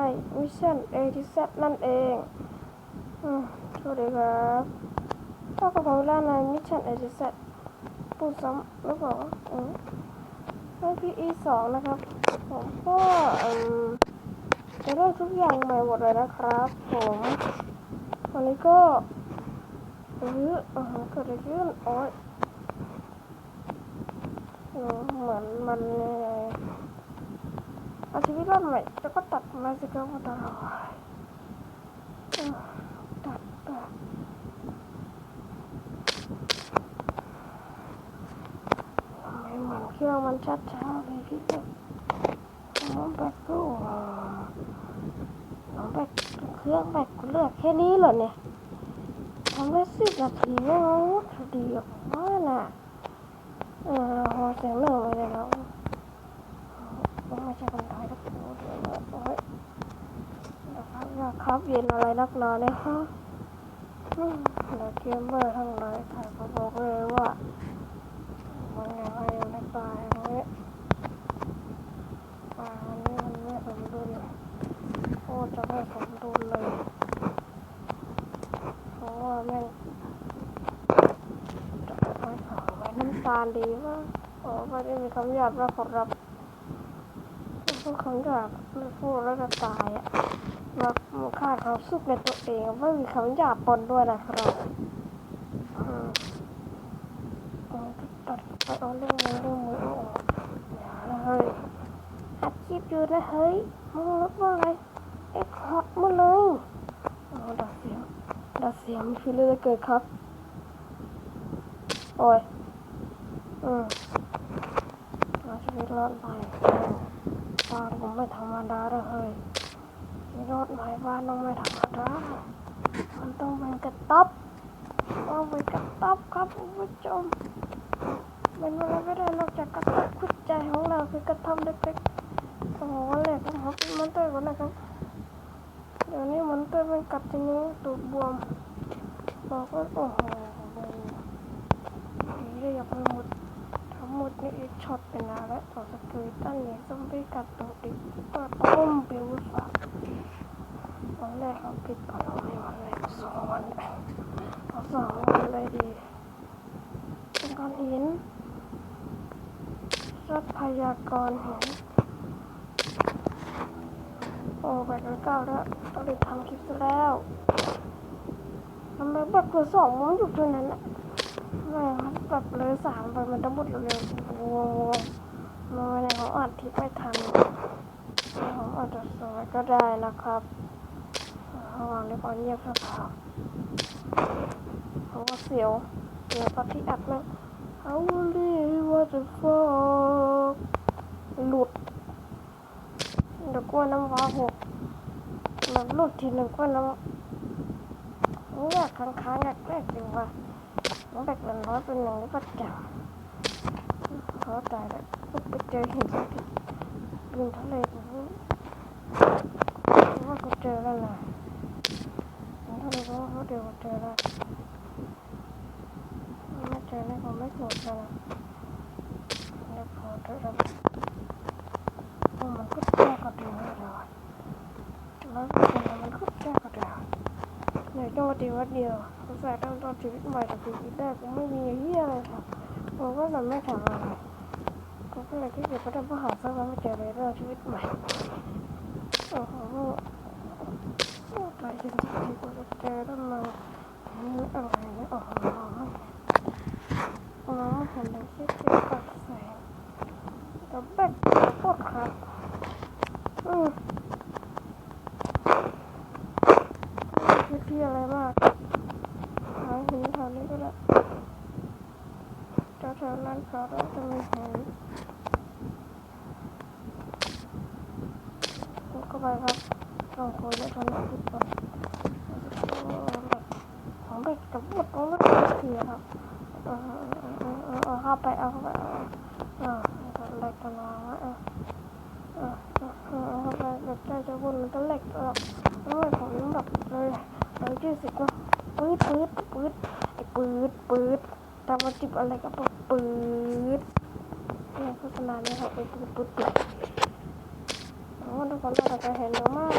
ใช่มิชชั่น A ที่ Z นั่นเองอสวัสดีครับถ้ากับผมเล่นในมิชชั่น A ที่ Z พูดซ้ำหรือเปล่าอืมใน PE สองนะครับ ผมก็จะเริ่มทุกอย่างใหม่หมดเลยนะครับ ผมวันนี้ก็เอออารเกิดอะไรขึ้นโอ้ยอืมเหมือนมันเลย เอาชีวิตรอดใหม่แล้วก็ตัดมาสิครับตลอดตัดตัดไม่เหมือนเครื่องมันช้าๆเลยพี่เด็กน้องแบกก็น้องแบกเครื่องแบกเลือกแค่นี้เหรอเนี่ยทำได้สิบนาทีแล้วดีออกมาน่ะเออหอเสียงเหนื่อยเลย ไม่ใช่คนไทยแล้วกูเดี๋ยวนะโอ้ยนะครับอยากครับเย็นอะไรนักหนาเนี่ยฮะอืมเดี๋ยวเกมเมอร์ทั้งหลายถ่ายเขาบอกเลยว่ามันยังไงไม่ตายเว้ยป่าอันนี้มันไม่สมดุลโอ้จะไม่สมดุลเลยเพราะว่าแม่งจะไม่ขอไว้น้ำตาลดีมากโอ้ไม่ได้มีคำหยาบแล้วขอรับ พูดคำหยาบไม่พูดแล้วจะตายอะมาฆ่าความสุขในตัวเองไม่มีคำหยาบปนด้วยนะครับอืมตัดไปเอาเรื่องมือเรื่องมือออกอย่าเฮ้ยอัดคลิปอยู่นะเฮ้ยมึงรู้ว่าอะไรเอ็กฮอตมาเลยเอาดัดเสียงดัดเสียงมีฟิลเลอร์เกิดครับ โอ้ยอืมเราชีวิตรอดไป บ้านผมไม่ธรรมดาเลยเฮ้ยชีรอดใหม่บ้านต้องไม่ธรรมดา มันต้องเป็นกระต๊อบต้องเป็นกระต๊อบครับคุณผู้ชมเป็นอะไรไม่ได้นอกจากกระต๊อบขุดใจของเราคือกระท่อมเล็กๆโอ้โหวันแรกผมหาเป็นมันเตอร์ก่อนนะครับ เดี๋ยวนี้มันเตอร์เป็นกัดทีนี้ตูดบวมบอกว่าโอ้โหเรียกไปหมด นี่อีช็อตเป็นอะไรต่อสกิลตันเนี่ยซอมบี้กัดตัวดิก็ต้มปิวฝาวันแรกเราปิดก่อนวันนี้วันแรกสองวันเอาสองวันเลยดีเป็นก้อนหินทรัพยากรหินโอ้ไปกันเก้าแล้วต้องรีบทำคลิปซะแล้วทำไมแบบเกือสองโมงอยู่ตรงนั้นอะ แม่งแบบเลยสามไปมันต้องหมดเร็วๆวัววัวมาในของอัดทิปไม่ทันของอัดจะสวยก็ได้นะครับระว่างนี้ก่อนเงียบสักพักเพราะว่าเสียวเสียวตอนที่อัดมันเอาลีว่าจะฟอกหลุดเดี๋ยวกลัวน้ำว้าหกมันหลุดทีหนึ่งกลัวน้ำผมอยค้างค้างอยากแรกจริงว่าน้องแบกมันร้อยเป็นหนึ่งนี่ก็จังเขาตายแล้วไปเจอหินสักทีบินทะเลผมว่ากูเจอแล้วนะบินทะเลก็ว่าเขาเดี๋ยวเจอแล้วไม่เจอเนี่ยผมไม่โกรธแล้วนะเดี๋ยวพอเถอะโอ้มันก็แจ้ก็ดีเลยแล้วมันก็แจ้ก็ดี ไหนก็วัดเดียววัดเดียวสงสัยต้องตอนชีวิตใหม่แต่ชีวิตแรกก็ไม่มีเฮียอะไรค่ะผมก็เลยไม่ทำอะไรผมก็เลยที่เกียจก็ได้มาหาสักวันไม่เจอเลยเรื่องชีวิตใหม่โอ้โหโอ้ตายจริงจริงกูจะเจอแล้วมานี่อะไรเนี่ยโอ้โหมองเห็นเลยที่เจอกับแสงแต่แบกโคตรครับอืม ไม่ที่อะไรมากหาหินแถวนี้ก็ได้แถวๆนั้นเขาได้จะไม่เห็นกด เข้าไปครับลองคุยแล้วตอนนี้คิดก่อนของเด็กกับหมดของรถเสียครับเออเออเออเอาเข้าไปเอาเข้าไปเอาเออเล็กตัน้องเออเออเออเออเอาเข้าไปเด็กใจจะวุ่นมันก็เล็กตัวโอ้ยผมแบบเลยเลยชื่อสิเนาะปื๊ดปื๊ดปื๊ดไอ้ปื๊ดปื๊ดทำมาจิบอะไรก็ปื๊ดเนี่ยโฆษณาเนี่ยครับไปื๊ดปื๊ดปื๊ด kalau pakai handle mah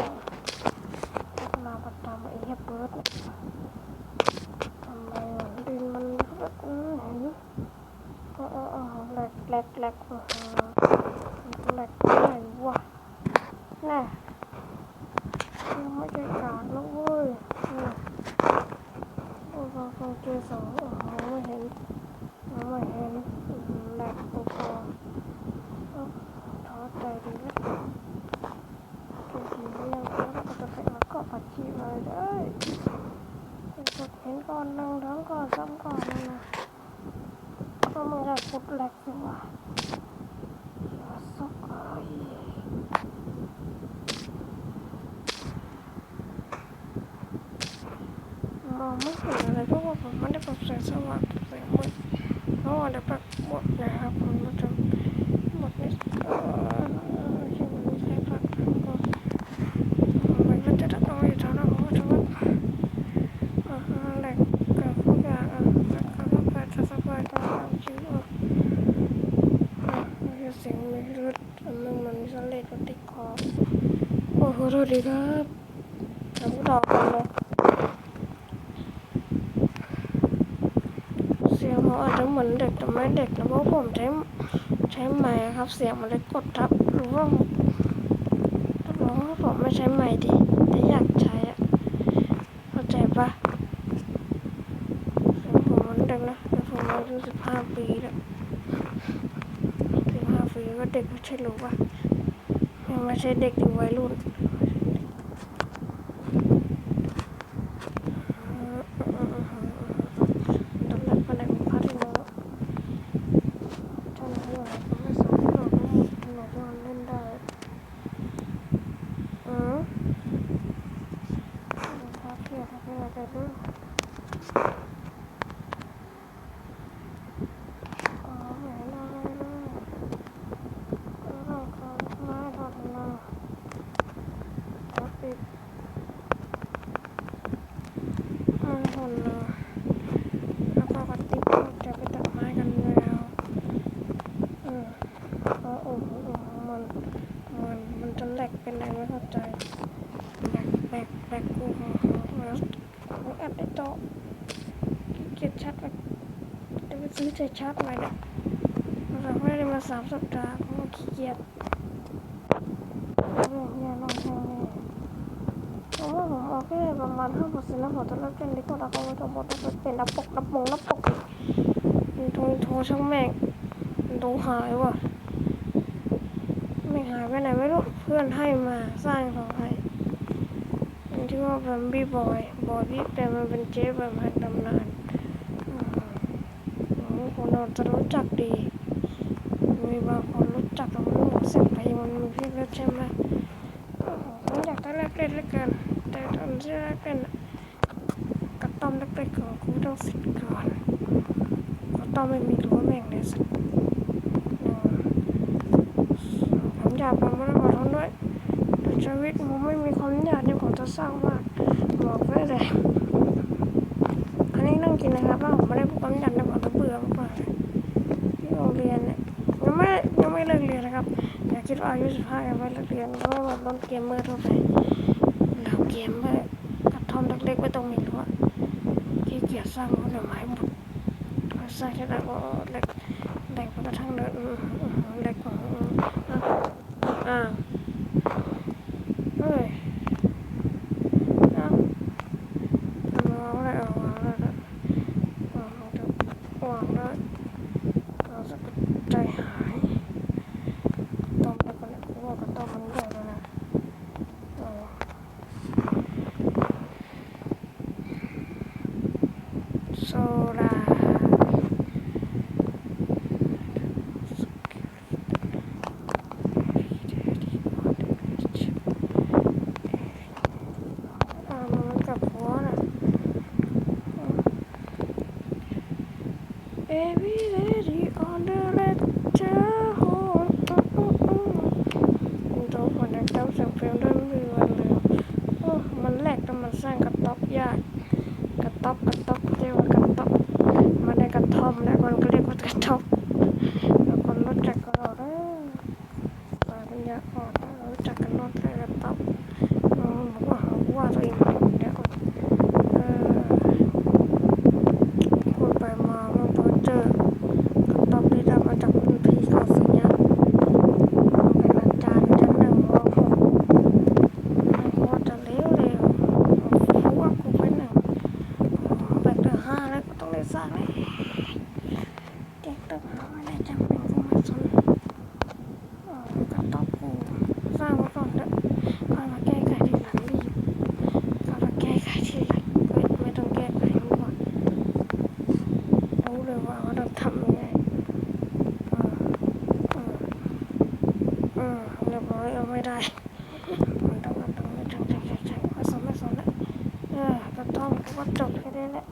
kenapa tambahin ya buat tambahin dengan buat ini oh oh oh lag lag lag lag lag wah nah ยังไม่ได้การแล้วเว้ยโอ้โหโอเคสองโอ้โหไม่เห็นไม่เห็นแหลกตัวท้อใจดีนะ มาเกาะปัดชีเลยเด้ยกดเห็นก่อนนั่งทั้งก่อนซ้ำก่อนนั่นนะก็ มีเสียงมีรถอันนึงมันมีสเลดมันติดคอโอ้โหสวัสดีครับทำต่อกันเลยเสียงเขาอาจจะเหมือนเด็กแต่ไม่เด็กนะเพราะผมใช้ใช้ไม้ครับ เสียงมันเลยกดทับหรือว่าถ้าบอผมไม่ใช้ไม้ดิแต่อยากใช้อะเข้าใจปะเสียงผมมันเด็กนะแต่ผมอายุสิบห้าปีแล้วสิบห้าปี รู้ว่ามันใช่เด็กหรือวัยรุ่น ตอนแรกก็ได้พัดแล้วจนถึงก็ไม่สามารถขนาดที่มันเล่นได้อืมพักเที่ยวพักเที่ยวไปดูอ๋อไม่ได้เลยก็ต้องขอไม้ทอดมาทับปิดอืมทนเลย แล้วก็กระติกก็จะไปตัดไม้กันแล้วอืมเพราะโอ้โหมัน มัน มันจะแหลกเป็นอะไรไม่เข้าใจแหลกแหลกแหลกกูโอ้โหแล้วกูแอบได้โต๊ะขี้เกียจ ชัดไปจะไปซื้อใจชาร์จใหม่เนี่ยเราไม่ได้มาสามสัปดาห์กูขี้เกียจเรื่องเนี่ยน้องแทงเนี่ยผมว่าผมเอาแค่ประมาณห้าเปอร์เซ็นต์แล้วผมจะเลิกเล่นดีกว่าแล้วก็ไม่ต้องหมดแล้วเป็นนับปกนับมงนับปกอีกโทรโทรช่างแม่งดูหายว่ะไม่หายไปไหนไม่รู้เพื่อนให้มาสร้างของให้มันชื่ว่าแบมบี้บอยบอยพี่แต่มันเป็นเจ๊แบบแห่งตำนาน เราจะรู้จักดี มีบางคนรู้จักแต่ไม่รู้เสียงเพลงมันมีพี่เล็กใช่ไหมโอ้โหผมอยากได้แรกเล่นเลือเกินแต่ตอนที่แรกเล่นน่ะกระต้อมเล็กๆของกูต้องสิทธิ์ก่อนก็ต้องไม่มีรั้วแม่งเลยสักอืมผมอยากผมไม่ได้ขอโทษด้วยแต่ชีวิตผมไม่มีความอยากที่ผมจะสร้างมากบอกไว้เลยอันนี้นั่งกินนะครับว่าผมไม่ได้พูดความอยากในผมจะเบื่อมากๆเลยที่โรงเรียนเนี่ย ยังไม่เลิกเรียนนะครับอย่าคิดว่าอายุสิบห้ายังไม่เลิกเรียนเพราะว่าต้นเกมเมอร์ทั่วไปดาวเกมเมอร์กับทอมเล็กๆไม่ต้องมีรั้วขี้เกียจสร้างรั้วหน่อไม้หมดสร้างแค่ไหนก็เล็กเล็กกระทั่งเดินเล็กของอืมอะอ่าเฮ้ยอะวางได้เอาวางได้ละวางได้วางได้เราจะใจหายต้มไปก่อนนะกูว่าก็ต้มมันใหญ่แล้วนะเอา โซดา อ่ามันกับหัวน่ะ Every lady on the ledger hold โดนคนดังเต้าเสียงเพลงด้วยไม่มีวันลืมโอ้มันแหลกแต่มันสร้างกระต๊อบยาก กระต๊อบกระต๊อบเรียกว่ากระต๊อบมันได้กระท่อมแล้วคนก็เรียกว่ากระต๊อบแล้วคนรู้จักก็เราได้ปาปัญญาอ่ อน เอาไม่ได้มันต้องมัต้องไม่ทำทำทำทำผสมผสมแล้วเออก็ต้องก็จบแค่นี้แหละ